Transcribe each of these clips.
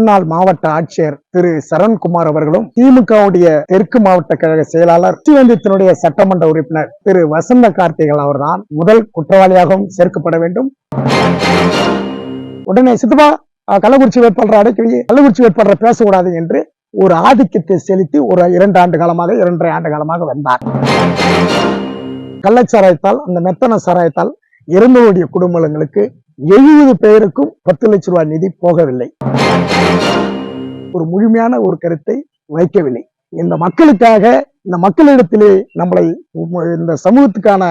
முன்னாள் மாவட்ட ஆட்சியர் திரு சரண்குமார் அவர்களும் திமுகவுடைய தெற்கு மாவட்ட கழக செயலாளர் ஸ்ரீவந்தியத்தினுடைய சட்டமன்ற உறுப்பினர் திரு வசந்த கார்த்திகள் அவர்தான் முதல் குற்றவாளியாகவும் சேர்க்கப்பட வேண்டும். உடனே சித்தப்பா கள்ளக்குறிச்சி வேட்பாளர் அடைக்கவி கள்ளக்குறிச்சி வேட்பாளர் பேசக்கூடாது என்று ஒரு ஆதிக்கத்தை செலுத்தி ஒரு இரண்டு ஆண்டு காலமாக இரண்டரை ஆண்டு காலமாக வந்தார். கள்ளச்சாராயத்தால் அந்த மெத்தன சாராயத்தால் இறந்தவருடைய குடும்பங்களுக்கு எழுபது பேருக்கும் பத்து லட்சம் ரூபாய் நிதி போகவில்லை. ஒரு முழுமையான ஒரு கருத்தை வைக்கவில்லை. இந்த மக்களுக்காக இந்த மக்களிடத்திலே நம்மளை இந்த சமூகத்துக்கான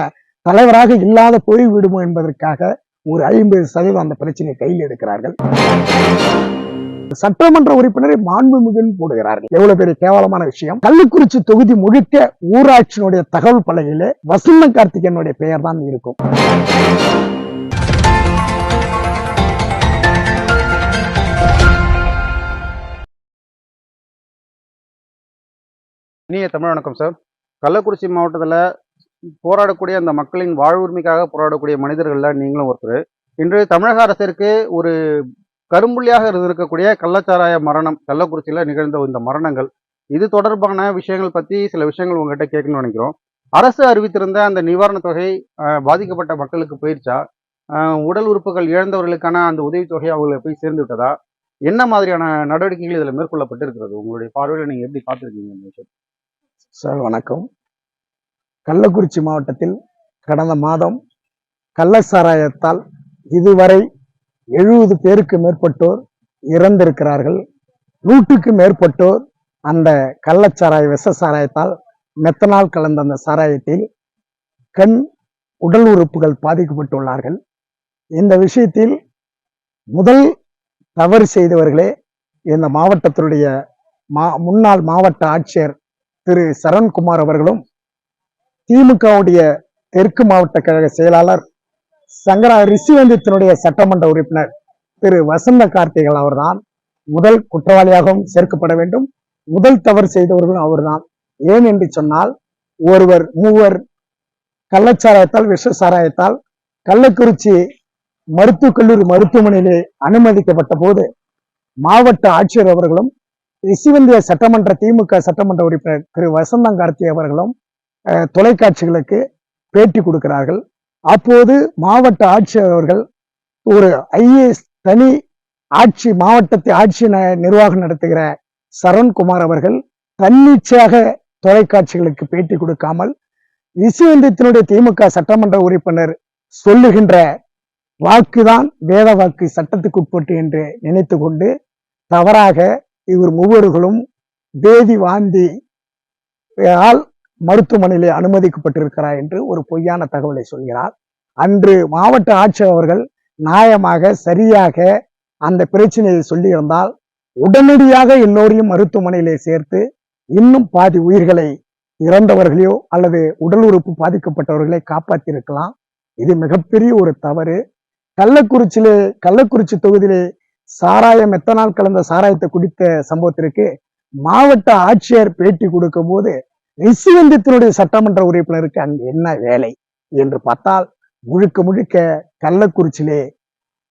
தலைவராக இல்லாத போய்விடுமோ என்பதற்காக ஒரு ஐம்பது சதவீதம் அந்த பிரச்சனையை கையில் எடுக்கிறார்கள். சட்டமன்ற உறுப்பினரை மாண்புமிகுன்னு போடுகிறார்கள். எவ்வளவு பெரிய கேவலமான விஷயம். கள்ளக்குறிச்சி தொகுதி முழுக்க ஊராட்சியினுடைய தகவல் பலகையில வசந்த கார்த்திகேயனுடைய பெயர் தான் இருக்கும். இனிய தமிழ் வணக்கம் சார் கள்ளக்குறிச்சி மாவட்டத்தில் போராடக்கூடிய அந்த மக்களின் வாழ்வுரிமைக்காக போராடக்கூடிய மனிதர்களில் நீங்களும் ஒருத்தர். இன்று தமிழக அரசிற்கு ஒரு கரும்புள்ளியாக இருந்திருக்கக்கூடிய கள்ளச்சாராய மரணம் கள்ளக்குறிச்சியில் நிகழ்ந்த இந்த மரணங்கள் இது தொடர்பான விஷயங்கள் பற்றி சில விஷயங்கள் உங்ககிட்ட கேட்கணும்னு நினைக்கிறோம். அரசு அறிவித்திருந்த அந்த நிவாரணத் தொகை பாதிக்கப்பட்ட மக்களுக்கு போயிருச்சா? உடல் உறுப்புகள் இழந்தவர்களுக்கான அந்த உதவித்தொகை அவங்களை போய் சேர்ந்து விட்டதா? என்ன மாதிரியான நடவடிக்கைகள் இதில் மேற்கொள்ளப்பட்டு இருக்கிறது உங்களுடைய பார்வையில் நீங்கள் எப்படி பார்த்துருக்கீங்க சார் வணக்கம். கள்ளக்குறிச்சி மாவட்டத்தில் கடந்த மாதம் கள்ள சாராயத்தால் இதுவரை எழுபது பேருக்கு மேற்பட்டோர் இறந்திருக்கிறார்கள். நூற்றுக்கு மேற்பட்டோர் அந்த கள்ளச்சாராய விஷ சாராயத்தால் மெத்தனால் கலந்த அந்த சாராயத்தில் கண் உடல் உறுப்புகள் பாதிக்கப்பட்டுள்ளார்கள். இந்த விஷயத்தில் முதல் தவறு செய்தவர்களே இந்த மாவட்டத்தினுடைய மா முன்னாள் மாவட்ட ஆட்சியர் திரு சரண்குமார் அவர்களும் திமுகவுடைய தெற்கு மாவட்ட கழக செயலாளர் சங்கரா ரிஷிவந்தியத்தினுடைய சட்டமன்ற உறுப்பினர் திரு வசந்த கார்த்திகள் அவர்தான். முதல் குற்றவாளியாகவும் சேர்க்கப்பட வேண்டும். முதல் தவறு செய்தவர்களும் அவர்தான். ஏன் என்று சொன்னால் ஒருவர் மூவர் கள்ளச்சாராயத்தால் விஷ சாராயத்தால் கள்ளக்குறிச்சி மருத்துவக் கல்லூரி மருத்துவமனையிலே அனுமதிக்கப்பட்ட போது மாவட்ட ஆட்சியர் அவர்களும் ரிஷிவந்திய சட்டமன்ற திமுக சட்டமன்ற உறுப்பினர் திரு. வசந்தங்கார்த்தி அவர்களும் தொலைக்காட்சிகளுக்கு பேட்டி கொடுக்கிறார்கள். அப்போது மாவட்ட ஆட்சியர் அவர்கள் ஒரு ஐஏஎஸ் தனி ஆட்சி மாவட்டத்தை ஆட்சி நிர்வாகம் நடத்துகிற சரண்குமார் அவர்கள் தன்னிச்சையாக தொலைக்காட்சிகளுக்கு பேட்டி கொடுக்காமல் ரிஷிவந்தியத்தினுடைய திமுக சட்டமன்ற உறுப்பினர் சொல்லுகின்ற வாக்குதான் வேத வாக்கு சட்டத்துக்கு உட்பட்டு என்று நினைத்து கொண்டு தவறாக இவர் மூவர்களும் பேதி வாந்தி ஆல் மருத்துவமனையிலே அனுமதிக்கப்பட்டிருக்கிறார் என்று ஒரு பொய்யான தகவலை சொல்கிறார். அன்று மாவட்ட ஆட்சியர் அவர்கள் நியாயமாக சரியாக அந்த பிரச்சனையை சொல்லியிருந்தால் உடனடியாக எல்லோரையும் மருத்துவமனையிலே சேர்த்து இன்னும் பாதி உயிர்களை இறந்தவர்களையோ அல்லது உடல் உறுப்பு பாதிக்கப்பட்டவர்களை காப்பாற்றியிருக்கலாம். இது மிகப்பெரிய ஒரு தவறு. கள்ளக்குறிச்சியிலே கள்ளக்குறிச்சி தொகுதியிலே சாராயம் எத்தனால் கலந்த சாராயத்தை குடித்த சம்பவத்திற்கு மாவட்ட ஆட்சியர் பேட்டி கொடுக்கும் போது ரிஷிவந்தியத்தினுடைய சட்டமன்ற உறுப்பினருக்கு அங்கு என்ன வேலை என்று பார்த்தால் முழுக்க முழுக்க கள்ளக்குறிச்சியிலே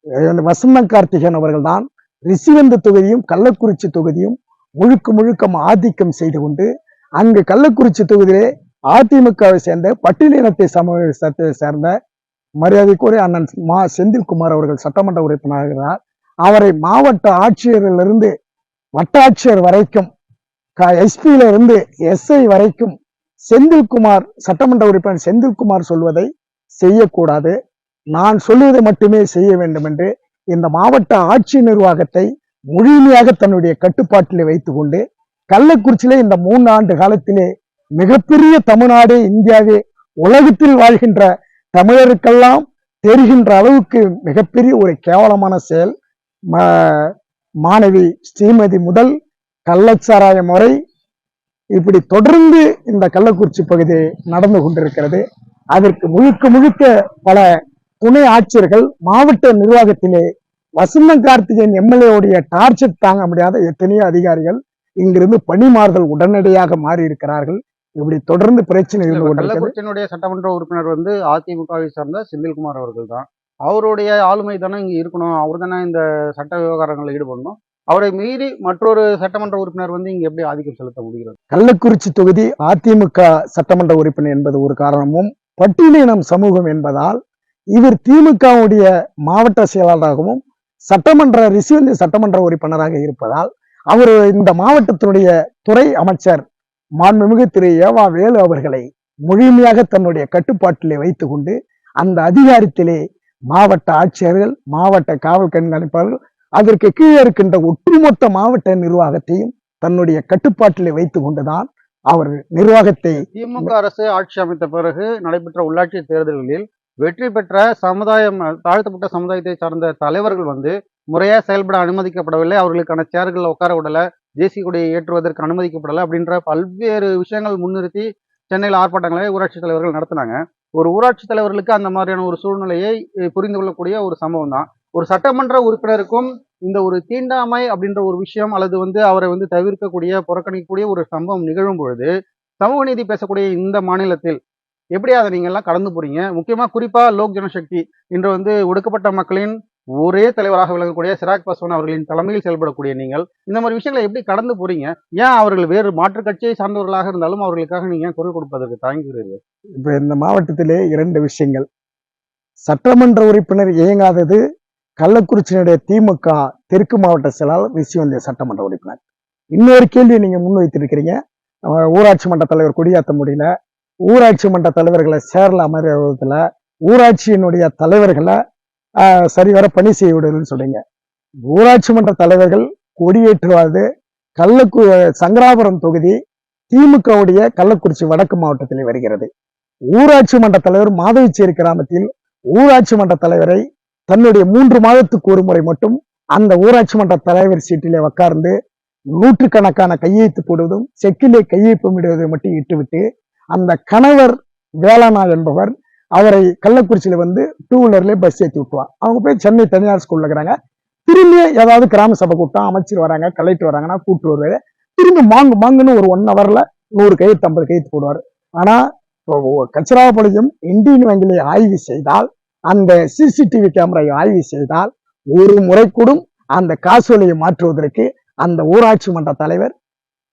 அஹ், வசந்த அவர்கள் அவர்கள்தான் ரிஷிவந்த தொகுதியும் கள்ளக்குறிச்சி தொகுதியும் முழுக்க முழுக்க ஆதிக்கம் செய்து கொண்டு அங்கு கள்ளக்குறிச்சி தொகுதியிலே அதிமுகவை சேர்ந்த பட்டியலினத்தை சமூக சேர்ந்த மரியாதைக்குரிய அண்ணன் மா செந்தில்குமார் அவர்கள் சட்டமன்ற உறுப்பினராகிறார். அவரை மாவட்ட ஆட்சியரிலிருந்து வட்டாட்சியர் வரைக்கும் எஸ்பியில இருந்து எஸ்ஐ வரைக்கும் செந்தில்குமார் சட்டமன்ற உறுப்பினர் செந்தில்குமார் சொல்வதை செய்யக்கூடாது. நான் சொல்வதை மட்டுமே செய்ய வேண்டும் என்று இந்த மாவட்ட ஆட்சி நிர்வாகத்தை முழுமையாக தன்னுடைய கட்டுப்பாட்டிலே வைத்துக்கொண்டு கள்ளக்குறிச்சியிலே இந்த மூன்று ஆண்டு காலத்திலே மிகப்பெரிய தமிழ்நாடு இந்தியாவே உலகத்தில் வாழ்கின்ற தமிழருக்கெல்லாம் தெரிகின்ற அளவுக்கு மிகப்பெரிய ஒரு கேவலமான செயல். மாணவி ஸ்ரீமதி முதல் கள்ளச்சாராயம் வரை இப்படி தொடர்ந்து இந்த கள்ளக்குறிச்சி பகுதி நடந்து கொண்டிருக்கிறது. அதற்கு முழுக்க முழுக்க பல துணை ஆட்சியர்கள் மாவட்ட நிர்வாகத்திலே வசந்தம் கார்த்திகேயன் எம்எல்ஏவுடைய டார்ச்சர் தாங்க முடியாத எத்தனையோ அதிகாரிகள் இங்கிருந்து பணிமாறுதல் உடனடியாக மாறி இருக்கிறார்கள் இப்படி தொடர்ந்து பிரச்சனை இருந்து கள்ளக்குறிச்சியினுடைய சட்டமன்ற உறுப்பினர் வந்து அதிமுகவை சார்ந்த செந்தில்குமார் அவர்கள் தான் அவருடைய ஆளுமை தானே இங்க இருக்கணும். அவர் தானே இந்த சட்ட விவகாரங்களில் ஈடுபடணும். அவரை மீறி மற்றொரு சட்டமன்ற உறுப்பினர் வந்து இங்க எப்படி ஆதிக்கம் செலுத்த முடிகிறது? கள்ளக்குறிச்சி தொகுதி அதிமுக சட்டமன்ற உறுப்பினர் என்பது ஒரு காரணமும் பட்டியலினம் சமூகம் என்பதால் இவர் திமுகவுடைய மாவட்ட செயலாளராகவும் சட்டமன்ற ரிசிவந்தி சட்டமன்ற உறுப்பினராக இருப்பதால் அவர் இந்த மாவட்டத்தினுடைய துறை அமைச்சர் மாண்புமிகு திரு ஏவா வேலு அவர்களை முழுமையாக தன்னுடைய கட்டுப்பாட்டிலே வைத்துக்கொண்டு அந்த அதிகாரத்திலே மாவட்ட ஆட்சியர்கள் மாவட்ட காவல் கண்காணிப்பாளர்கள் அதற்கு கீழே இருக்கின்ற ஒட்டுமொத்த மாவட்ட நிர்வாகத்தையும் தன்னுடைய கட்டுப்பாட்டிலே வைத்துக் கொண்டுதான் அவர் நிர்வாகத்தை திமுக அரசு ஆட்சி அமைத்த பிறகு நடைபெற்ற உள்ளாட்சி தேர்தல்களில் வெற்றி பெற்ற சமுதாயம் தாழ்த்தப்பட்ட சமுதாயத்தை சார்ந்த தலைவர்கள் வந்து முறையா செயல்பட அனுமதிக்கப்படவில்லை. அவர்களுக்கான சேர்கள் உட்கார விடல. தேசிய கொடியை ஏற்றுவதற்கு அனுமதிக்கப்படலை அப்படின்ற பல்வேறு விஷயங்கள் முன்னிறுத்தி சென்னையில் ஆர்ப்பாட்டங்களை ஊராட்சி தலைவர்கள் நடத்தினாங்க. ஒரு ஊராட்சி தலைவர்களுக்கு அந்த மாதிரியான ஒரு சூழ்நிலையை புரிந்து கொள்ளக்கூடிய ஒரு சம்பவம் தான். ஒரு சட்டமன்ற உறுப்பினருக்கும் இந்த ஒரு தீண்டாமை அப்படின்ற ஒரு விஷயம் அல்லது வந்து அவரை வந்து தவிர்க்கக்கூடிய புறக்கணிக்கக்கூடிய ஒரு சம்பவம் நிகழும் பொழுது சமூக நீதி பேசக்கூடிய இந்த மாநிலத்தில் எப்படி அதை நீங்கள்லாம் கடந்து போறீங்க. முக்கியமாக குறிப்பாக லோக் ஜனசக்தி இன்று வந்து ஒடுக்கப்பட்ட மக்களின் ஒரே தலைவராக விளங்கக்கூடிய சிராக் பாஸ்வான் அவர்களின் தலைமையில் செயல்படக்கூடிய நீங்கள் இந்த மாதிரி விஷயங்களை எப்படி கடந்து போறீங்க? ஏன் அவர்கள் வேறு மாற்றுக் கட்சியை சார்ந்தவர்களாக இருந்தாலும் அவர்களுக்காக நீங்க குரல் கொடுப்பதற்கு தாங்குகிறீர்கள் இப்ப இந்த மாவட்டத்திலே இரண்டு விஷயங்கள். சட்டமன்ற உறுப்பினர் இயங்காதது கள்ளக்குறிச்சியினுடைய திமுக தெற்கு மாவட்ட செயலாளர் ரிஷிவந்திய சட்டமன்ற உறுப்பினர். இன்னொரு கேள்வியை நீங்க முன்வைத்திருக்கிறீங்க. ஊராட்சி மன்ற தலைவர் கொடியாத்த முடியல ஊராட்சி மன்ற தலைவர்களை சேரல அமர்வதில் ஊராட்சியினுடைய தலைவர்களை சரிவர பணி செய்ய விடுதல்னு சொல்றீங்க. ஊராட்சி மன்ற தலைவர்கள் கொடியேற்றுவது கள்ளக்கு சங்கராபுரம் தொகுதி திமுகவுடைய கள்ளக்குறிச்சி வடக்கு மாவட்டத்தில் வருகிறது. ஊராட்சி மன்ற தலைவர் மாதவிச்சேரி கிராமத்தில் ஊராட்சி மன்ற தலைவரை தன்னுடைய மூன்று மாதத்துக்கு ஒரு முறை மட்டும் அந்த ஊராட்சி மன்ற தலைவர் சீட்டிலே உட்கார்ந்து நூற்றுக்கணக்கான கையெழுத்து போடுவதும் செக்கிலே கையெழுப்பமிடுவதை மட்டும் இட்டுவிட்டு அந்த கணவர் வேளாணா என்பவர் அவரை கள்ளக்குறிச்சியில வந்து டூ வீலர்ல பஸ் ஏற்றி விட்டுவான் அவங்க போய் சென்னை தனியார் ஸ்கூல்ல இருக்கிறாங்க. திரும்பி ஏதாவது கிராம சபை கூட்டம் அமைச்சர் வராங்க கலெக்டர் வராங்கன்னா கூட்டு வருவாரு. திரும்பி மாங்கு மாங்குன்னு ஒரு ஒன் ஹவர்ல நூறு கையெழுத்து ஐம்பது கையெழுத்து போடுவார். ஆனா கச்சிராபாளையம் இந்தியன் வங்கியை ஆய்வு செய்தால் அந்த சிசிடிவி கேமராவை ஆய்வு செய்தால் ஒரு முறை கூடும் அந்த காசோலையை மாற்றுவதற்கு அந்த ஊராட்சி மன்ற தலைவர்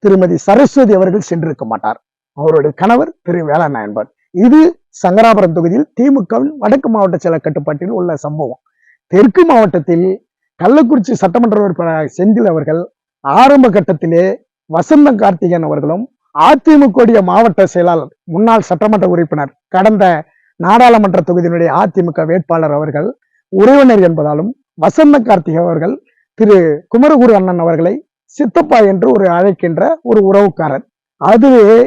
திருமதி சரஸ்வதி அவர்கள் சென்றிருக்க மாட்டார். அவருடைய கணவர் திரு வேளாண் என்பவர் இது சங்கராபுரம் தொகுதியில் திமுகவின் வடக்கு மாவட்ட செயலர் கட்டுப்பாட்டில் உள்ள சம்பவம். தெற்கு மாவட்டத்தில் கள்ளக்குறிச்சி சட்டமன்ற உறுப்பினர் செந்தில் அவர்கள் ஆரம்ப கட்டத்திலே வசந்த கார்த்திகேயன் அவர்களும் அதிமுக மாவட்ட செயலாளர் முன்னாள் சட்டமன்ற உறுப்பினர் கடந்த நாடாளுமன்ற தொகுதியினுடைய அதிமுக வேட்பாளர் அவர்கள் உறவினர் என்பதாலும் வசந்த கார்த்திகை அவர்கள் திரு குமரகுரு அண்ணன் அவர்களை சித்தப்பா என்று ஒரு அழைக்கின்ற ஒரு உறவுக்காரர். அதுவே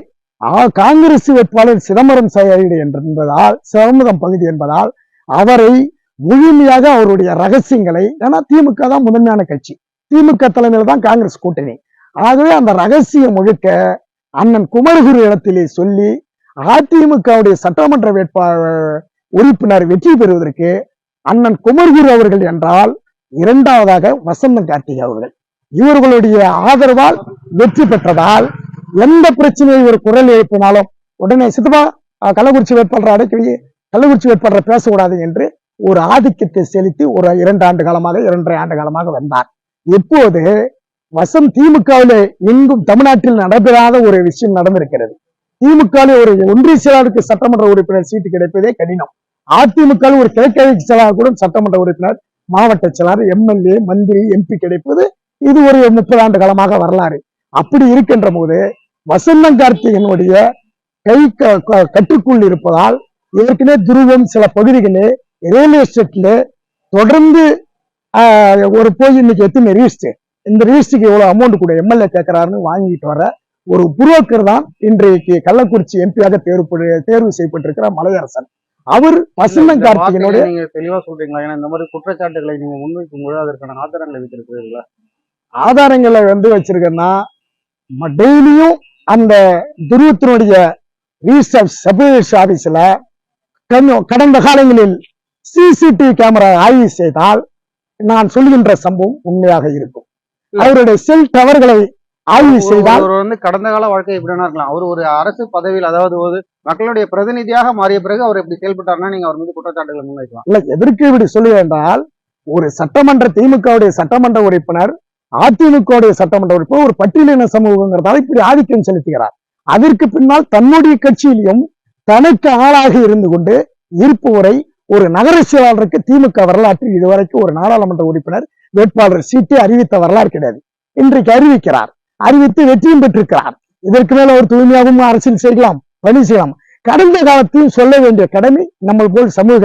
காங்கிரஸ் வேட்பாளர் சிதம்பரம் சைடு என்பதால் சிதம்பரம் பகுதி என்பதால் அவரை முழுமையாக அவருடைய ரகசியங்களை ஏன்னா திமுக தான் முதன்மையான கட்சி. திமுக தலைமையில தான் காங்கிரஸ் கூட்டணி. ஆகவே அந்த ரகசியம் முழுக்க அண்ணன் குமரகுரு இடத்திலே சொல்லி அதிமுகவுடைய சட்டமன்ற வேட்பாளர் உறுப்பினர் வெற்றி பெறுவதற்கு அண்ணன் குமரகுரு அவர்கள் என்றால் இரண்டாவதாக வசந்த கார்த்திகை அவர்கள். இவர்களுடைய ஆதரவால் வெற்றி பெற்றதால் எந்த பிரச்சனையை ஒரு குரல் எழுப்பினாலும் உடனே சித்தப்பா கள்ளக்குறிச்சி வேட்பாளர் அடைக்கவி கள்ளக்குறிச்சி வேட்பாளரை பேசக்கூடாது என்று ஒரு ஆதிக்கத்தை செலுத்தி ஒரு இரண்டு ஆண்டு காலமாக இரண்டரை ஆண்டு காலமாக வந்தார். இப்போது வசம் திமுகவில் எங்கும் தமிழ்நாட்டில் நடைபெறாத ஒரு விஷயம் நடந்திருக்கிறது. திமுகவில் ஒரு ஒன்றிய செயலாளருக்கு சட்டமன்ற உறுப்பினர் சீட்டு கிடைப்பதே கடினம். அதிமுக ஒரு கிழக்கிழக்கு செயலாளர் கூட சட்டமன்ற உறுப்பினர் மாவட்ட செயலாளர் எம்எல்ஏ மந்திரி எம்பி கிடைப்பது இது ஒரு முப்பது ஆண்டு காலமாக வரலாறு. அப்படி இருக்கின்ற போது வசந்தம் கார்த்திகனுடைய கை க- க- கட்டுக்குள் இருப்பதால் ஏற்கனவே துருவம் சில பகுதிகளே ரியல் எஸ்டேட்ல தொடர்ந்து ஒரு போய் இன்னைக்கு எத்தனை ரிஜிஸ்டர் இந்த ரிஜிஸ்டருக்கு எவ்வளவு அமௌண்ட் கூட எம்எல்ஏ கேட்கிறாருன்னு வாங்கிட்டு வர ஒரு புரோக்கர் தான் இன்றைக்கு கள்ளக்குறிச்சி எம்பியாக தேர்வு தேர்வு செய்யப்பட்டிருக்கிற மலையரசன். அவர் இந்த கார்த்திகனுடைய நீங்க தெளிவா சொல்றீங்களா? ஏன்னா இந்த மாதிரி குற்றச்சாட்டுகளை நீங்க முன்வைக்கும் பொழுது அதற்கான ஆதாரங்களை வைத்திருக்கிறீர்களா? ஆதாரங்களை வந்து வச்சிருக்கேன்னா டெய்லியும் அந்த துருவத்தினுடைய ரிஜிஸ்டர் சப் ஆபீஸ்ல கடந்த காலங்களில் சிசிடிவி கேமரா ஆய்வு செய்தால் நான் சொல்கின்ற சம்பவம் உண்மையாக இருக்கும். அவருடைய செல் டவர்களை ஆய்வு செய்தால் ஒருவர் வந்து கடந்த கால வாழ்க்கை எப்படின்னா இருக்கலாம். அவர் ஒரு அரசு பதவியில் அதாவது ஒரு மக்களுடைய பிரதிநிதியாக மாறிய பிறகு அவர் எப்படி செயல்பட்டார்னா நீங்க அவர் மீது குற்றச்சாட்டுகளை முன்வைக்கலாம். இல்ல எதற்கு இப்படி சொல்லுவேன் என்றால் ஒரு சட்டமன்ற திமுகவுடைய சட்டமன்ற உறுப்பினர் அதிமுகவுடைய சட்டமன்ற உறுப்பினர் ஒரு பட்டியலின சமூகங்கிறதால இப்படி ஆதிக்கம் செலுத்துகிறார். அதற்கு பின்னால் தன்னுடைய கட்சியிலும் தனக்கு ஆளாக இருந்து கொண்டு இருப்பவரை ஒரு நகர செயலாளருக்கு திமுக வரலாற்றில் இதுவரைக்கும் ஒரு நாடாளுமன்ற உறுப்பினர் வேட்பாளர் சீட்டை அறிவித்த வரலாறு கிடையாது. இன்றைக்கு அறிவிக்கிறார். அறிவித்து வெற்றியும் பெற்றிருக்கிறார். இதற்கு மேல ஒரு தூய்மையாகவும் அரசியல் செய்யலாம் பணி செய்யலாம். கடந்த காலத்தையும் சொல்ல வேண்டிய கடமை நம்ம போல் சமூக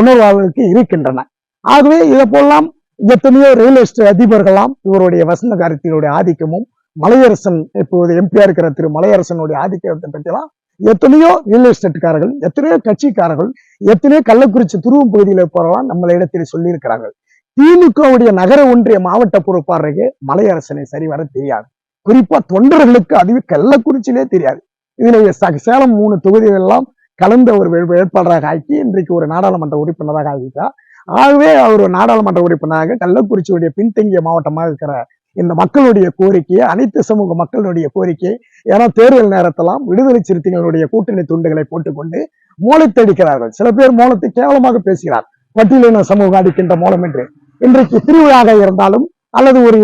உணர்வாளர்களுக்கு இருக்கின்றன. ஆகவே இதை போலாம் எத்தனையோ ரியல் எஸ்டேட் அதிபர்களாம் இவருடைய வசந்த காரத்தினுடைய ஆதிக்கமும் மலையரசன் இப்போது எம்பியா இருக்கிற திரு மலையரசனுடைய ஆதிக்கத்தை பற்றிலாம் எத்தனையோ ரியல் எஸ்டேட்காரர்கள் எத்தனையோ கட்சிக்காரர்கள் எத்தனையோ கள்ளக்குறிச்சி துருவம் பகுதியில் இருப்பவர்களாம் நம்மள இடத்தில் சொல்லியிருக்கிறார்கள். திமுகவுடைய நகர ஒன்றிய மாவட்ட பொறுப்பாளருக்கு மலையரசனை சரிவர தெரியாது. குறிப்பா தொண்டர்களுக்கு அதுவே கள்ளக்குறிச்சியிலே தெரியாது. இதில் சேலம் மூணு தொகுதிகள் எல்லாம் கலந்த ஒரு வேட்பாளராக ஆக்கி இன்றைக்கு ஒரு நாடாளுமன்ற உறுப்பினராக ஆகிட்டார் ஆகவே அவர் நாடாளுமன்ற உறுப்பினராக கள்ளக்குறிச்சியுடைய பின்தங்கிய மாவட்டமாக இருக்கிற இந்த மக்களுடைய கோரிக்கையை அனைத்து சமூக மக்களுடைய கோரிக்கையை ஏன்னா தேர்தல் நேரத்தெல்லாம் விடுதலை சிறுத்தைகளுடைய கூட்டணி துண்டுகளை போட்டுக்கொண்டு மூலத்தடிக்கிறார்கள் சில பேர் மூலத்தை கேவலமாக பேசுகிறார். பட்டியலின சமூகம் அடிக்கின்ற மூலம் என்று. இன்றைக்கு திருவிழாக இருந்தாலும் அல்லது ஒரு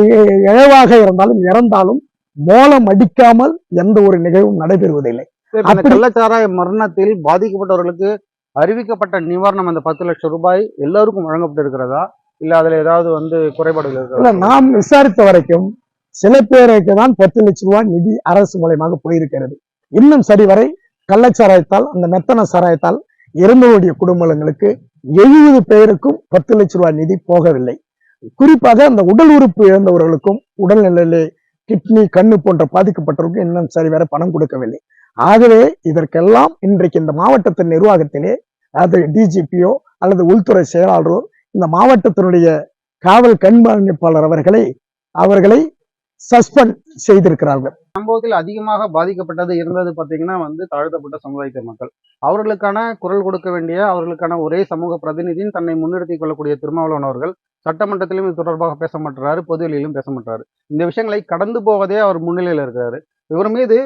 இழவாக இருந்தாலும் இறந்தாலும் மோளம் அடிக்காமல் எந்த ஒரு நிகழ்வும் நடைபெறுவதில்லை. கள்ளச்சாராய மரணத்தில் பாதிக்கப்பட்டவர்களுக்கு அறிவிக்கப்பட்ட நிவாரணம் அந்த பத்து லட்சம் ரூபாய் எல்லாருக்கும் வழங்கப்பட்டிருக்கிறதா? இல்ல அதுல ஏதாவது வந்து குறைபாடுகள் இருக்கிறதா நாம் விசாரித்த வரைக்கும் சில பேருக்கு தான் பத்து லட்சம் ரூபாய் நிதி அரசு மூலயமாக போயிருக்கிறது. இன்னும் சரிவரை கள்ளச்சாராயத்தால் அந்த மெத்தன சாராயத்தால் இறந்தவருடைய குடும்பங்களுக்கு எழுபது பேருக்கும் பத்து லட்சம் ரூபாய் நிதி போகவில்லை. குறிப்பாக அந்த உடல் உறுப்பு இழந்தவர்களுக்கும் உடல்நிலையிலே கிட்னி கண்ணு போன்ற பாதிக்கப்பட்டவர்களுக்கும் இன்னும் சரிவர பணம் கொடுக்கவில்லை. ஆகவே இதற்கெல்லாம் இன்றைக்கு இந்த மாவட்டத்தின் நிர்வாகத்திலே அது டிஜிபியோ அல்லது உள்துறை செயலாளரோ இந்த மாவட்டத்தினுடைய காவல் கண்காணிப்பாளர் அவர்களை அவர்களை சஸ்பெண்ட் செய்திருக்கிறார்கள். சம்பவத்தில் அதிகமாக பாதிக்கப்பட்டது இருந்தது பாத்தீங்கன்னா வந்து தாழ்த்தப்பட்ட சமுதாயத்தின் மக்கள். அவர்களுக்கான குரல் கொடுக்க வேண்டிய அவர்களுக்கான ஒரே சமூக பிரதிநிதியின் தன்னை முன்னிறுத்திக் கொள்ளக்கூடிய திருமாவளவன் அவர்கள் சட்டமன்றத்திலும் இது தொடர்பாக பேச மாட்டுறாரு பொதுவெளியிலும் பேச மாட்டாரு இந்த விஷயங்களை கடந்து போவதே அவர் முன்னிலையில் இருக்கிறாரு. இவர் மீது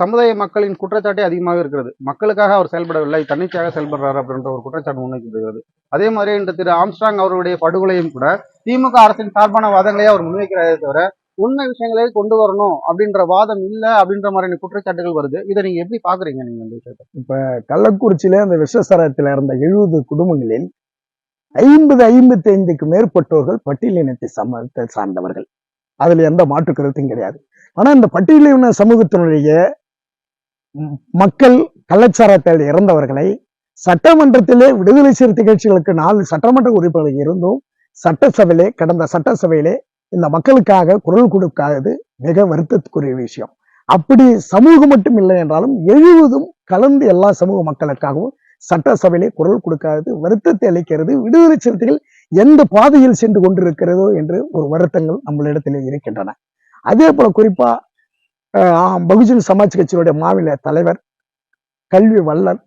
சமுதாய மக்களின் குற்றச்சாட்டே அதிகமாக இருக்கிறது. மக்களுக்காக அவர் செயல்படவில்லை தன்னிச்சையாக செயல்படுறாரு அப்படின்ற ஒரு குற்றச்சாட்டு முன்வைக்கப்படுகிறது. அதே மாதிரி இன்று திரு ஆம்ஸ்ட்ராங் அவருடைய படுகொலையும் கூட திமுக அரசின் சார்பான வாதங்களையே அவர் முன்வைக்கிறாரே தவிர உண்மை விஷயங்களே கொண்டு வரணும் அப்படின்ற வாதம் இல்ல அப்படின்ற மாதிரியான குற்றச்சாட்டுகள் வருது. இதை நீங்க எப்படி பாக்குறீங்க நீங்க இந்த விஷயத்தை? கள்ளக்குறிச்சியில அந்த விஷசரத்தில் இருந்த எழுபது குடும்பங்களில் ஐம்பது ஐம்பத்தி ஐந்துக்கு மேற்பட்டோர்கள் பட்டியலினத்தை சமூகத்தை சார்ந்தவர்கள். அதுல எந்த மாற்று கருத்தும் கிடையாது. ஆனா இந்த பட்டியலின சமூகத்தினுடைய மக்கள் கலாச்சாரத்தில் இறந்தவர்களை சட்டமன்றத்திலே விடுதலை சிறுத்தை கட்சிகளுக்கு நாலு சட்டமன்ற உறுப்பினர்கள் இருந்தும் சட்டசபையிலே கடந்த சட்டசபையிலே இந்த மக்களுக்காக குரல் கொடுக்காதது மிக வருத்தத்துக்குரிய விஷயம். அப்படி சமூகம் மட்டும் இல்லை என்றாலும் எழுவதும் கலந்து எல்லா சமூக மக்களுக்காகவும் சட்டசபையிலே குரல் கொடுக்காதது வருத்தத்தை அளிக்கிறது விடுதலை சிறுத்தைகள் எந்த பாதையில் சென்று கொண்டிருக்கிறதோ என்று ஒரு வருத்தங்கள் நம்மளிடத்திலே இருக்கின்றன. அதே போல குறிப்பா பகுஜன் சமாஜ் கட்சியினுடைய மாநில தலைவர் கல்வி வல்லர்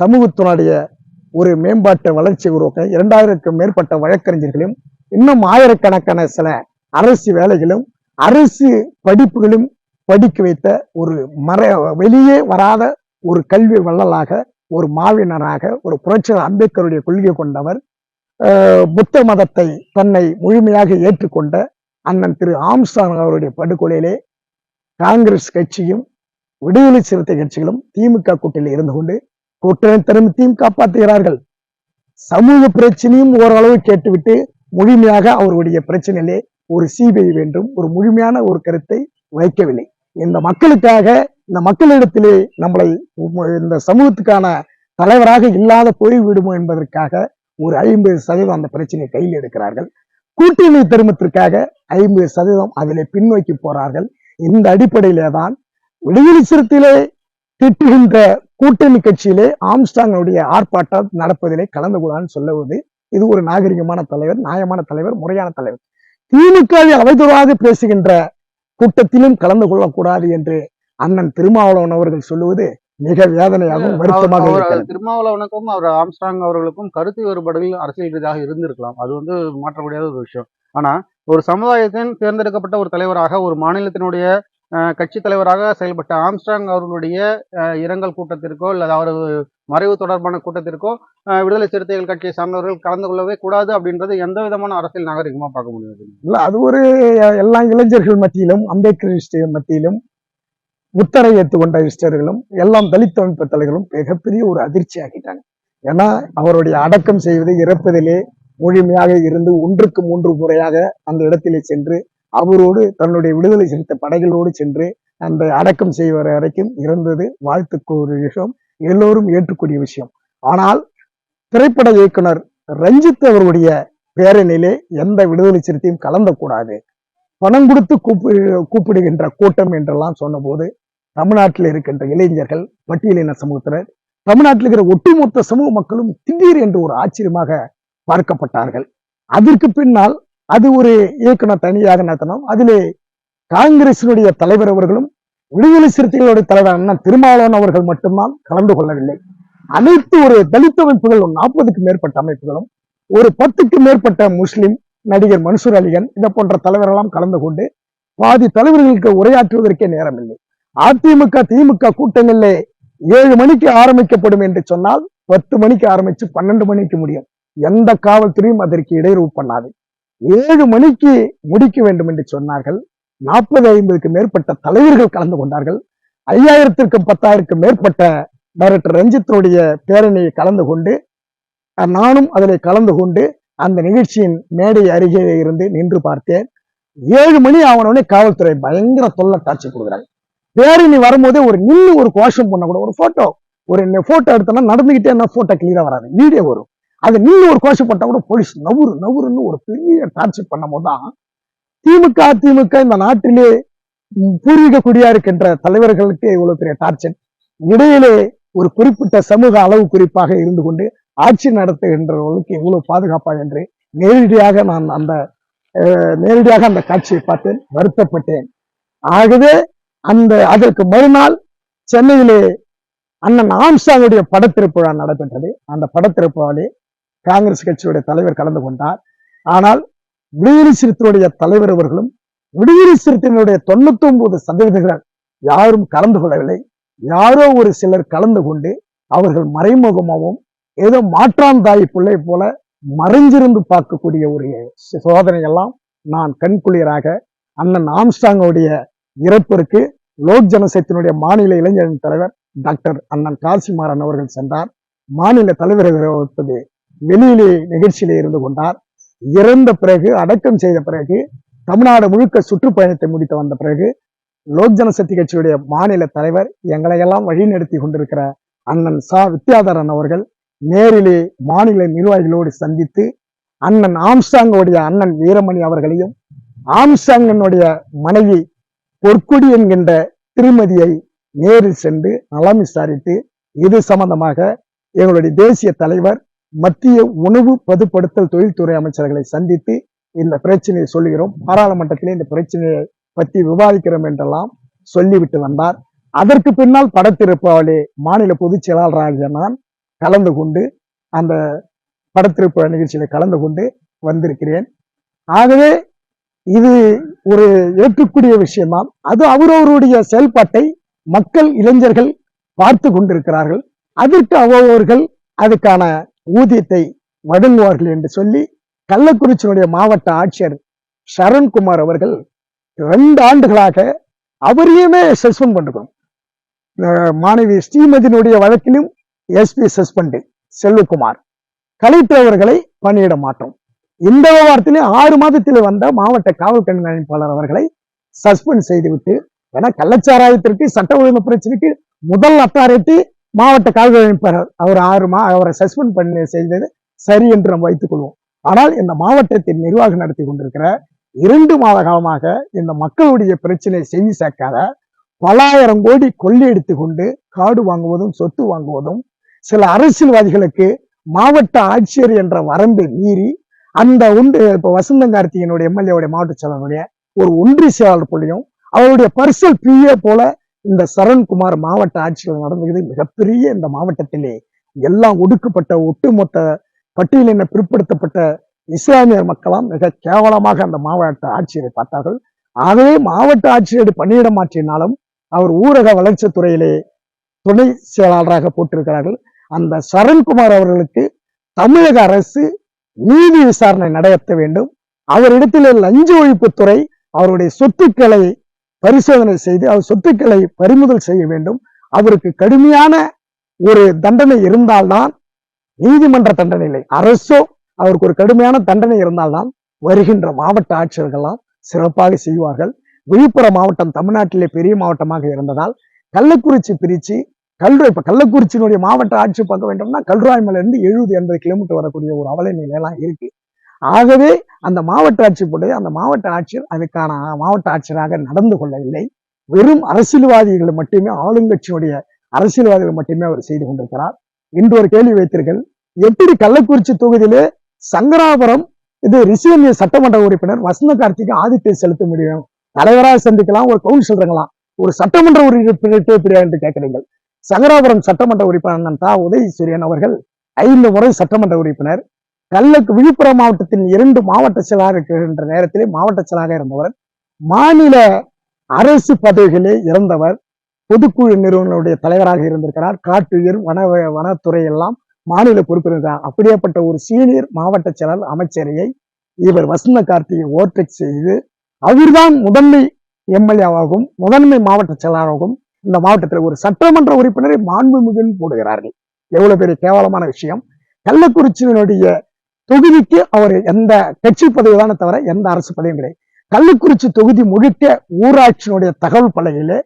சமூகத்தினுடைய ஒரு மேம்பாட்டு வளர்ச்சி உருவாக்க இரண்டாயிரத்துக்கும் மேற்பட்ட வழக்கறிஞர்களையும் இன்னும் ஆயிரக்கணக்கான சில அரசு வேலைகளும் அரசு படிப்புகளும் படிக்க வைத்த ஒரு மர வெளியே வராத ஒரு கல்வி வள்ளலாக ஒரு மாவினராக ஒரு புரட்சியாளர் அம்பேத்கருடைய கொள்கை கொண்டவர் புத்த மதத்தை தன்னை முழுமையாக ஏற்றுக்கொண்ட அண்ணன் திரு ஆம்ஸ்டாங் அவருடைய படுகொலையிலே காங்கிரஸ் கட்சியும் விடுதலை சிறுத்தை கட்சிகளும் திமுக கூட்டணியில் இருந்து கொண்டு கூட்டணி திரும்பத்தையும் காப்பாற்றுகிறார்கள். சமூக பிரச்சனையும் ஓரளவு கேட்டுவிட்டு முழுமையாக அவருடைய பிரச்சனையிலே ஒரு சிபிஐ வேண்டும் ஒரு முழுமையான ஒரு கருத்தை வைக்கவில்லை. இந்த மக்களுக்காக இந்த மக்களிடத்திலே நம்மளை இந்த சமூகத்துக்கான தலைவராக இல்லாத போய்விடுமோ என்பதற்காக ஒரு ஐம்பது சதவீதம் அந்த பிரச்சனையை கையில் எடுக்கிறார்கள். கூட்டணி தருமத்திற்காக ஐம்பது சதவீதம் அதிலே பின்னோக்கி போறார்கள். இந்த அடிப்படையிலே தான் விடுதலை சிறுத்தையிலே திட்டுகின்ற கூட்டணி கட்சியிலே ஆம்ஸ்டாங்கனுடைய ஆர்ப்பாட்டம் நடப்பதிலே கலந்து கொள்ளான்னு சொல்லுவது இது ஒரு நாகரிகமான தலைவர் நியாயமான தலைவர் முறையான தலைவர். திமுகவை அவதூறாக பேசுகின்ற கூட்டத்திலும் கலந்து கொள்ளக்கூடாது என்று அண்ணன் திருமாவளவன் அவர்கள் சொல்லுவது மிக வேதனையாகவும் வருத்தமாக திருமாவளவனுக்கும் அவர் ஆம்ஸ்ட்ராங் அவர்களுக்கும் கருத்து வேறுபாடுகள் அரசியல் ரீதியாக இருந்திருக்கலாம். அது வந்து மாற்ற முடியாத ஒரு விஷயம். ஆனா ஒரு சமுதாயத்தின் தேர்ந்தெடுக்கப்பட்ட ஒரு தலைவராக ஒரு மாநிலத்தினுடைய அஹ், கட்சித் தலைவராக செயல்பட்ட ஆம்ஸ்ட்ராங் அவர்களுடைய இரங்கல் கூட்டத்திற்கோ அல்லது அவர் மறைவு தொடர்பான கூட்டத்திற்கோ விடுதலை சிறுத்தைகள் கட்சியை சார்ந்தவர்கள் கலந்து கொள்ளவே கூடாது அப்படின்றது எந்த விதமான அரசியல் நாகரிகமா பார்க்க முடியாது. இல்ல அது ஒரு எல்லா இளைஞர்கள் மத்தியிலும் அம்பேத்கரிஸ்டர் மத்தியிலும் முத்தரை ஏற்றுக்கொண்ட இஸ்டர்களும் எல்லாம் தலித் அமைப்பு தலைவர்களும் மிகப்பெரிய ஒரு அதிர்ச்சி ஆக்கிட்டாங்க. ஏன்னா அவருடைய அடக்கம் செய்வது இறப்பதிலே முழுமையாக இருந்து ஒன்றுக்கு மூன்று முறையாக அந்த இடத்திலே சென்று அவரோடு தன்னுடைய விடுதலை சிறுத்தை படைகளோடு சென்று அந்த அடக்கம் செய்வர வரைக்கும் இருந்தது வாழ்த்துக்கு ஒரு விஷயம் எல்லோரும் ஏற்றுக்கூடிய விஷயம். ஆனால் திரைப்பட இயக்குனர் ரஞ்சித் அவருடைய பேரணியிலே எந்த விடுதலை சிறுத்தையும் கலந்தக்கூடாது. பணம் கொடுத்து கூப்பி கூப்பிடுகின்ற கூட்டம் என்றெல்லாம் சொன்னபோது தமிழ்நாட்டில் இருக்கின்ற இளைஞர்கள் பட்டியலின சமூகத்தினர் தமிழ்நாட்டில் இருக்கிற ஒட்டுமொத்த சமூக மக்களும் திடீர் என்று ஒரு ஆச்சரியமாக பார்க்கப்பட்டார்கள். அதற்கு பின்னால் அது ஒரு இயக்குனர் தனியாக நடத்தணும் அதிலே காங்கிரசினுடைய தலைவர் அவர்களும் விடுதலை சிறுத்தைகளுடைய தலைவர் அண்ணன் திருமாவளவன் அவர்கள் மட்டும்தான் கலந்து கொள்ளவில்லை. அனைத்து ஒரு தலித் அமைப்புகள் நாற்பதுக்கு மேற்பட்ட அமைப்புகளும் ஒரு பத்துக்கு மேற்பட்ட முஸ்லிம் நடிகர் மன்சூர் அலிகன் இதை போன்ற தலைவரெல்லாம் கலந்து கொண்டு பாதி தலைவர்களுக்கு உரையாற்றுவதற்கே நேரமில்லை. அதிமுக திமுக கூட்டங்களிலே ஏழு மணிக்கு ஆரம்பிக்கப்படும் என்று சொன்னால் பத்து மணிக்கு ஆரம்பிச்சு பன்னெண்டு மணிக்கு முடியும். எந்த காவல்துறையும் அதற்கு இடையூறு பண்ணாது. ஏழு மணிக்கு முடிக்க வேண்டும் என்று சொன்னார்கள். நாற்பது ஐம்பதுக்கு மேற்பட்ட தலைவர்கள் கலந்து கொண்டார்கள். ஐயாயிரத்திற்கும் பத்தாயிரக்கும் மேற்பட்ட டைரக்டர் ரஞ்சித்தினுடைய பேரணியை கலந்து கொண்டு நானும் அதில் கலந்து கொண்டு அந்த நிகழ்ச்சியின் மேடை அருகே இருந்து நின்று பார்த்தேன். ஏழு மணி ஆகணும்னே காவல்துறை பயங்கர தொல்லை காட்சி கொடுக்குறாங்க. பேரணி வரும்போதே ஒரு நின்று ஒரு கோஷம் பண்ண கூட ஒரு போட்டோ ஒரு போட்டோ எடுத்தோம்னா நடந்துகிட்டே என்ன போட்டோ கிளியரா வராது. வீடியோ வரும். அது நின்று ஒரு கோஷம் போட்டா கூட போலீஸ் நவுறு நவுறுன்னு ஒரு பெரிய டார்ச்சர் பண்ணும் போதுதான் திமுக அதிமுக இந்த நாட்டிலே பூர்வீக குடியா இருக்கின்ற தலைவர்களுக்கு இவ்வளவு பெரிய டார்ச்சர். இடையிலே ஒரு குறிப்பிட்ட சமூக அளவு குறிப்பாக இருந்து கொண்டு ஆட்சி நடத்துகின்றவர்களுக்கு எவ்வளவு பாதுகாப்பா என்று நேரடியாக நான் அந்த அஹ், நேரடியாக அந்த காட்சியை பார்த்தேன் வருத்தப்பட்டேன். ஆகவே அந்த அதற்கு மறுநாள் சென்னையிலே அண்ணன் ஆம்சாங்குடைய படத்திருப்பிழா நடைபெற்றது. அந்த படத்திருப்பு காங்கிரஸ் கட்சியுடைய தலைவர் கலந்து கொண்டார். ஆனால் விடுதலை சிறுத்தையுடைய தலைவர் அவர்களும் விடுதலை சிறுத்தையினுடைய தொண்ணூத்தி ஒன்பது சதவீதங்கள் யாரும் கலந்து கொள்ளவில்லை. யாரோ ஒரு சிலர் கலந்து கொண்டு அவர்கள் மறைமுகமாகவும் ஏதோ மாற்றான் தாய் பிள்ளை போல மறைஞ்சிருந்து பார்க்கக்கூடிய ஒரு சோதனையெல்லாம் நான் கண்குளிராக அண்ணன் ஆம்ஸ்டாங்கோடைய இறப்பிற்கு லோக் ஜனசக்தியினுடைய மாநில இளைஞரின் தலைவர் டாக்டர் அண்ணன் காசிமாறன் அவர்கள் சென்றார். மாநில தலைவர்கள் வெளியிலே நிகழ்ச்சியிலே இருந்து கொண்டார். இறந்த பிறகு அடக்கம் செய்த பிறகு தமிழ்நாடு முழுக்க சுற்றுப்பயணத்தை முடித்து வந்த பிறகு லோக் ஜனசக்தி கட்சியுடைய மாநில தலைவர் எங்களையெல்லாம் வழிநடத்தி கொண்டிருக்கிற அண்ணன் சா. வித்யாதரன் அவர்கள் நேரிலே மாநில நிர்வாகிகளோடு சந்தித்து அண்ணன் ஆம்சாங்கோடைய அண்ணன் வீரமணி அவர்களையும் ஆம்சாங்கனுடைய மனைவி பொற்குடி என்கின்ற திருமதியை நேரில் சென்று நலம் விசாரித்து இது சம்பந்தமாக எங்களுடைய தேசிய தலைவர் மத்திய உணவு பதுப்படுத்தல் தொழில்துறை அமைச்சர்களை சந்தித்து இந்த பிரச்சனையை சொல்லுகிறோம். பாராளுமன்றத்திலே இந்த பிரச்சனையை பற்றி விவாதிக்கிறோம் என்றெல்லாம் சொல்லிவிட்டு வந்தார். அதற்கு பின்னால் படத்திருப்பாளே மாநில பொதுச் செயலாளராகிய நான் கலந்து கொண்டு அந்த படத்திருப்பு நிகழ்ச்சியில கலந்து கொண்டு வந்திருக்கிறேன். ஆகவே இது ஒரு ஏற்கக்கூடிய விஷயம்தான். அது அவரவருடைய செயல்பாட்டை மக்கள் இளைஞர்கள் பார்த்து கொண்டிருக்கிறார்கள். அதற்கு அவ்வளவர்கள் அதுக்கான ஊதியத்தை வழங்குவார்கள் என்று சொல்லி கள்ளக்குறிச்சியினுடைய மாவட்ட ஆட்சியர் சரண்குமார் அவர்கள் ரெண்டு ஆண்டுகளாக அவரையுமே சஸ்பெண்ட் பண்ணிருக்கோம் மாணவி ஸ்ரீமதியினுடைய வழக்கிலும் எஸ்பி சஸ்பெண்ட் செல்வகுமார். கலெக்டர் அவர்களை பணியிட மாட்டோம். இந்த விவகாரத்திலே ஆறு மாதத்தில் வந்த மாவட்ட காவல் கண்காணிப்பாளர் அவர்களை சஸ்பெண்ட் செய்துவிட்டு ஏன்னா கள்ளச்சாராயத்திற்கு சட்ட ஒழுங்கு பிரச்சனைக்கு முதல் அத்தாரிட்டி மாவட்ட காவல் கண்காணிப்பாளர் அவர் ஆறு மா அவரை சஸ்பெண்ட் பண்ணி செய்தது சரி என்று நம்ம வைத்துக் கொள்வோம். ஆனால் இந்த மாவட்டத்தின் நிர்வாகம் நடத்தி கொண்டிருக்கிற இரண்டு மாத காலமாக இந்த மக்களுடைய பிரச்சனை செவி சேர்க்காத பலாயிரம் கோடி கொள்ளையடித்து கொண்டு காடு வாங்குவதும் சொத்து வாங்குவதும் சில அரசியல்வாதிகளுக்கு மாவட்ட ஆட்சியர் என்ற வரம்பை மீறி அந்த உண்டு இப்ப வசந்தன் கார்த்திகனுடைய எம்எல்ஏவுடைய மாவட்ட செயலருடைய ஒரு ஒன்றிய செயலாளர் போலையும் அவருடைய பர்சல் பிஏ போல இந்த சரண்குமார் மாவட்ட ஆட்சியில் நடந்தது மிகப்பெரிய இந்த மாவட்டத்திலே. எல்லாம் ஒடுக்கப்பட்ட ஒட்டுமொத்த பட்டியலின பிற்படுத்தப்பட்ட இஸ்லாமியர் மக்களாம் மிக கேவலமாக அந்த மாவட்ட ஆட்சியரை பார்த்தார்கள். ஆகவே மாவட்ட ஆட்சியரை பணியிடம் மாற்றினாலும் அவர் ஊரக வளர்ச்சித் துறையிலே துணை செயலாளராக போட்டிருக்கிறார்கள். அந்த சரண்குமார் அவர்களுக்கு தமிழக அரசு நீதி விசாரணை நடத்த வேண்டும். அவரிடத்தில் லஞ்ச ஒழிப்புத்துறை அவருடைய சொத்துக்களை பரிசோதனை செய்து அவர் சொத்துக்களை பறிமுதல் செய்ய வேண்டும். அவருக்கு கடுமையான ஒரு தண்டனை இருந்தால்தான் நீதிமன்ற தண்டனை இல்லை அரசோ அவருக்கு ஒரு கடுமையான தண்டனை இருந்தால்தான் வருகின்ற மாவட்ட ஆட்சியர்கள்லாம் சிறப்பாக செய்வார்கள். விழுப்புரம் மாவட்டம் தமிழ்நாட்டிலே பெரிய மாவட்டமாக இருந்ததால் கள்ளக்குறிச்சி பிரிச்சு கல்ரு இப்ப கள்ளக்குறிச்சியினுடைய மாவட்ட ஆட்சி பார்க்க வேண்டும்னா கல்ராய்மலை இருந்து எழுபது எண்பது கிலோமீட்டர் வரக்கூடிய ஒரு அவல நிலையெல்லாம் இருக்கு. ஆகவே அந்த மாவட்ட ஆட்சி போட்டது அந்த மாவட்ட ஆட்சியர் அதுக்கான மாவட்ட ஆட்சியராக நடந்து கொள்ளவில்லை. வெறும் அரசியல்வாதிகள் மட்டுமே ஆளுங்கட்சியுடைய அரசியல்வாதிகள் மட்டுமே அவர் செய்து கொண்டிருக்கிறார். இன்று ஒரு கேள்வி வைத்தீர்கள் எப்படி கள்ளக்குறிச்சி தொகுதியிலே சங்கராபுரம் இது ரிசிவன்ய சட்டமன்ற உறுப்பினர் வசந்த கார்த்திக்கு ஆதித்ய செலுத்த முடியும்? தலைவராக சந்திக்கலாம் ஒரு கவுன்சிலருங்களாம் ஒரு சட்டமன்ற உறுப்பினர் என்று கேட்கிறீர்கள்? சங்கராபுரம் சட்டமன்ற உறுப்பினர் தா. உதயசூரியன் அவர்கள் ஐந்து முறை சட்டமன்ற உறுப்பினர். கள்ளக்கு விழுப்புரம் மாவட்டத்தின் இரண்டு மாவட்ட செயலாளர் இருக்கின்ற நேரத்திலே மாவட்ட செயலாளராக இருந்தவர். மாநில அரசு பதவிகளே இறந்தவர். பொதுக்குழு நிறுவனங்களுடைய தலைவராக இருந்திருக்கிறார். காட்டுயிர் வன வனத்துறை எல்லாம் மாநில பொறுப்பினர். அப்படியேப்பட்ட ஒரு சீனியர் மாவட்ட செயலாளர் அமைச்சரையை இவர் வசந்த கார்த்திகை ஓவர்டேக் செய்து அவர்தான் முதன்மை எம்எல்ஏவாகவும் முதன்மை மாவட்ட செயலாளராகவும் இந்த மாவட்டத்தில் ஒரு சட்டமன்ற உறுப்பினரை மாண்புமிகுன்னு போடுகிறார்கள். எவ்வளவு பெரிய கேவலமான விஷயம். கள்ளக்குறிச்சியினுடைய தொகுதிக்கு அவர் எந்த கட்சி பதவி தானே தவிர எந்த அரசு பதவியும் கிடையாது. கள்ளக்குறிச்சி தொகுதி முழுக்க ஊராட்சியினுடைய தகவல் பலகையிலே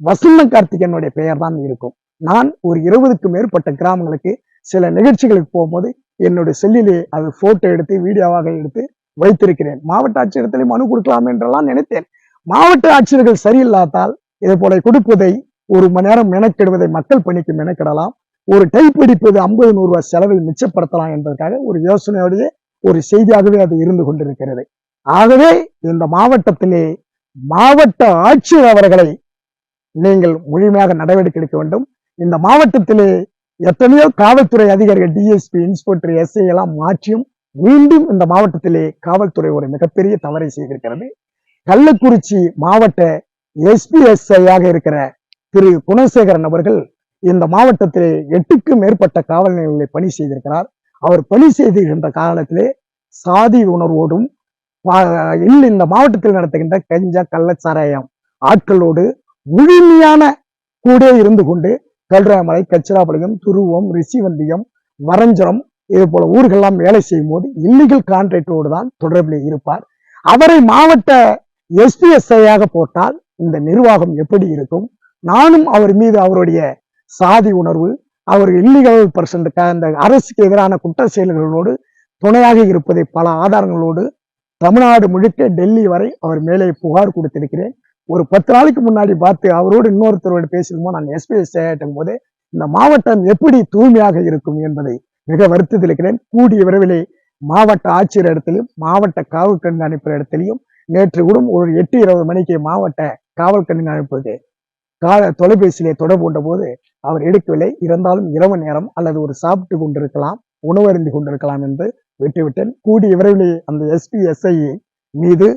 வசந்த கார்த்திகனுடைய பெயர் தான் இருக்கும். நான் ஒரு இருபதுக்கு மேற்பட்ட கிராமங்களுக்கு சில நிகழ்ச்சிகளுக்கு போகும்போது என்னுடைய செல்லிலே அது போட்டோ எடுத்து வீடியோவாக எடுத்து வைத்திருக்கிறேன். மாவட்ட ஆட்சியரத்திலே மனு கொடுக்கலாம் என்றெல்லாம் நினைத்தேன். மாவட்ட ஆட்சியர்கள் சரியில்லாதால் இதை போல கொடுப்பதை ஒரு மணி நேரம் மெனக்கெடுவதை மக்கள் பணிக்கு மெனக்கெடலாம். ஒரு டைப் அடிப்பது ஐம்பது நூறு ரூபாய் செலவில் மிச்சப்படுத்தலாம் என்பதற்காக ஒரு யோசனையோடைய ஒரு செய்தியாகவே அது இருந்து கொண்டிருக்கிறது. ஆகவே இந்த மாவட்டத்திலே மாவட்ட ஆட்சியர் அவர்களை நீங்கள் முழுமையாக நடவடிக்கை எடுக்க வேண்டும். இந்த மாவட்டத்திலே எத்தனையோ காவல்துறை அதிகாரிகள் டிஎஸ்பி இன்ஸ்பெக்டர் எஸ்ஐ எல்லாம் மாற்றியும் மீண்டும் இந்த மாவட்டத்திலே காவல்துறை ஒரு மிகப்பெரிய தவறை செய்திருக்கிறது. கள்ளக்குறிச்சி மாவட்ட எஸ்பிஎஸ்ஐயாக இருக்கிற திரு குணசேகரன் அவர்கள் இந்த மாவட்டத்திலே எட்டுக்கும் மேற்பட்ட காவல் நிலையங்களை பணி செய்திருக்கிறார். அவர் பணி செய்திருக்கின்ற காலத்திலே சாதி உணர்வோடும் பா- இந்த மாவட்டத்தில் நடத்துகின்ற கஞ்சா கள்ளச்சாராயம் ஆட்களோடு முழுமையான கூட இருந்து கொண்டு கல்ராமலை கச்சிராபாளையம் துருவம் ரிஷிவந்தியம் வரஞ்சரம் இது போல ஊர்களெல்லாம் வேலை செய்யும் போது இல்லீகல் கான்ட்ராக்டோடு தான் தொடர்பில் இருப்பார். அவரை மாவட்ட எஸ்பிஎஸ்ஐயாக போட்டால் இந்த நிர்வாகம் எப்படி இருக்கும்? நானும் அவர் மீது அவருடைய சாதி உணர்வு அவர் இல்லீகல் பர்சன்ட் அந்த அரசுக்கு எதிரான குற்ற செயல்களோடு துணையாக இருப்பதை பல ஆதாரங்களோடு தமிழ்நாடு முழுக்க டெல்லி வரை அவர் மேலே புகார் கொடுத்திருக்கிறேன். ஒரு பத்து நாளைக்கு முன்னாடி பார்த்து அவரோடு இன்னொருத்தரோடு பேசியிருமோ நான் எஸ்பிஎஸ் சேட்டும் போது இந்த மாவட்டம் எப்படி தூய்மையாக இருக்கும் என்பதை மிக வருத்தத்திருக்கிறேன் கூடிய விரைவிலே மாவட்ட ஆட்சியர் இடத்திலும் மாவட்ட காவல் கண்காணிப்பு இடத்திலையும் நேற்று கூட ஒரு எட்டு இருபது மணிக்கு மாவட்ட காவல் கண்காணிப்புக்கு கால தொலைபேசியிலே தொடர்பு கொண்ட போது அவர் எடுக்கவில்லை. இருந்தாலும் இரவு நேரம் அல்லது ஒரு சாப்பிட்டு கொண்டிருக்கலாம் உணவருந்தி கொண்டிருக்கலாம் என்று விட்டுவிட்டேன். கூடிய விரைவிலே அந்த எஸ்பி எஸ்ஐ மீது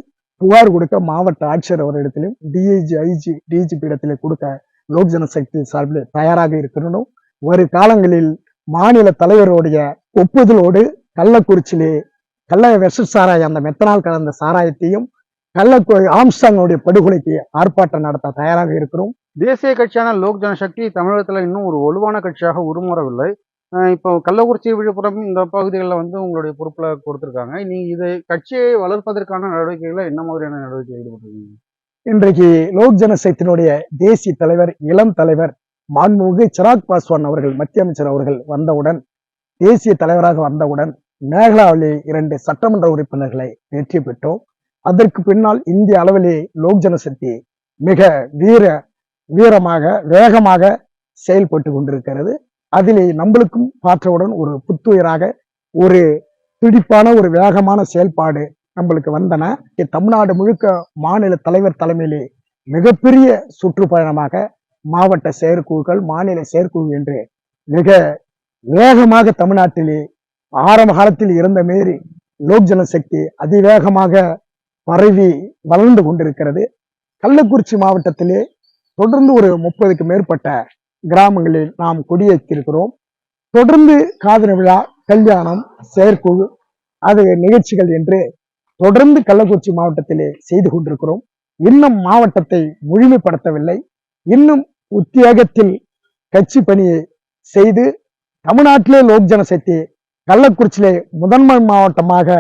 புகார் கொடுக்க மாவட்ட ஆட்சியர் அவரிடத்திலும் டிஐஜி ஐஜி டிஜிபி இடத்திலே கொடுக்க லோக் ஜனசக்தி சார்பில் தயாராக இருக்கணும் வரும் காலங்களில் மாநில தலைவருடைய ஒப்புதலோடு கள்ளக்குறிச்சியிலே கள்ள விஷ சாராயம் அந்த மெத்தனால் கலந்த சாராயத்தையும் கள்ள ஆம்ஸ்டாங்கோடைய படுகொலைக்கு ஆர்ப்பாட்டம் நடத்த தயாராக இருக்கிறோம். தேசிய கட்சியான லோக் ஜனசக்தி தமிழகத்தில் இன்னும் ஒரு வலுவான கட்சியாக உருமாறவில்லை. இப்போ கள்ளக்குறிச்சி விழுப்புரம் இந்த பகுதிகளில் வந்து உங்களுடைய பொறுப்பில் கொடுத்துருக்காங்க. நீங்கள் இதை கட்சியை வளர்ப்பதற்கான நடவடிக்கைகளை என்ன மாதிரியான நடவடிக்கை ஈடுபட்டுருக்கீங்க? இன்றைக்கு லோக் ஜனசக்தியினுடைய தேசிய தலைவர் இளம் தலைவர் மாண்புமிகு சிராக் பாஸ்வான் அவர்கள் மத்திய அமைச்சர் அவர்கள் வந்தவுடன் தேசிய தலைவராக வந்தவுடன் மேகலாவிலே இரண்டு சட்டமன்ற உறுப்பினர்களை வெற்றி பெற்றோம். அதற்கு பின்னால் இந்திய அளவிலே லோக் ஜனசக்தி மிக வீர வீரமாக வேகமாக செயல்பட்டு கொண்டிருக்கிறது. அதிலே நம்மளுக்கும் பார்த்தவுடன் ஒரு புத்துயிராக ஒரு துடிப்பான ஒரு வேகமான செயல்பாடு நம்மளுக்கு வந்தன. தமிழ்நாடு முழுக்க மாநில தலைவர் தலைமையிலே மிகப்பெரிய சுற்றுப்பயணமாக மாவட்ட செயற்குழுக்கள் மாநில செயற்குழு என்று மிக வேகமாக தமிழ்நாட்டிலே ஆரம்ப காலத்தில் இருந்த மாரி லோக் ஜனசக்தி அதிவேகமாக பரவி வளர்ந்து கொண்டிருக்கிறது. கள்ளக்குறிச்சி மாவட்டத்திலே தொடர்ந்து ஒரு முப்பதுக்கு மேற்பட்ட கிராமங்களில் நாம் கொடியேற்றிருக்கிறோம். தொடர்ந்து காதணி விழா கல்யாணம் செயற்குழு அது நிகழ்ச்சிகள் என்று தொடர்ந்து கள்ளக்குறிச்சி மாவட்டத்திலே செய்து கொண்டிருக்கிறோம். இன்னும் மாவட்டத்தை முழுமைப்படுத்தவில்லை. இன்னும் உத்தியோகத்தில் கட்சி பணியை செய்து தமிழ்நாட்டிலே லோக் ஜனசக்தி கள்ளக்குறிச்சியிலே முதன்மை மாவட்டமாக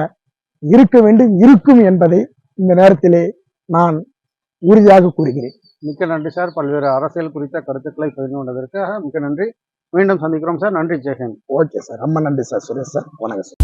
இருக்க வேண்டும் இருக்கும் என்பதை இந்த நேரத்திலே நான் உறுதியாக கூறுகிறேன். மிக்க நன்றி சார். பல்வேறு அரசியல் குறித்த கருத்துக்களை பகிர்ந்து கொண்டதற்காக மிக்க நன்றி. மீண்டும் சந்திக்கிறோம் சார். நன்றி. ஜெயஹிந்த் ஓகே சார். ரொம்ப நன்றி சார். சுரேஷ் சார். வணக்கம் சார்.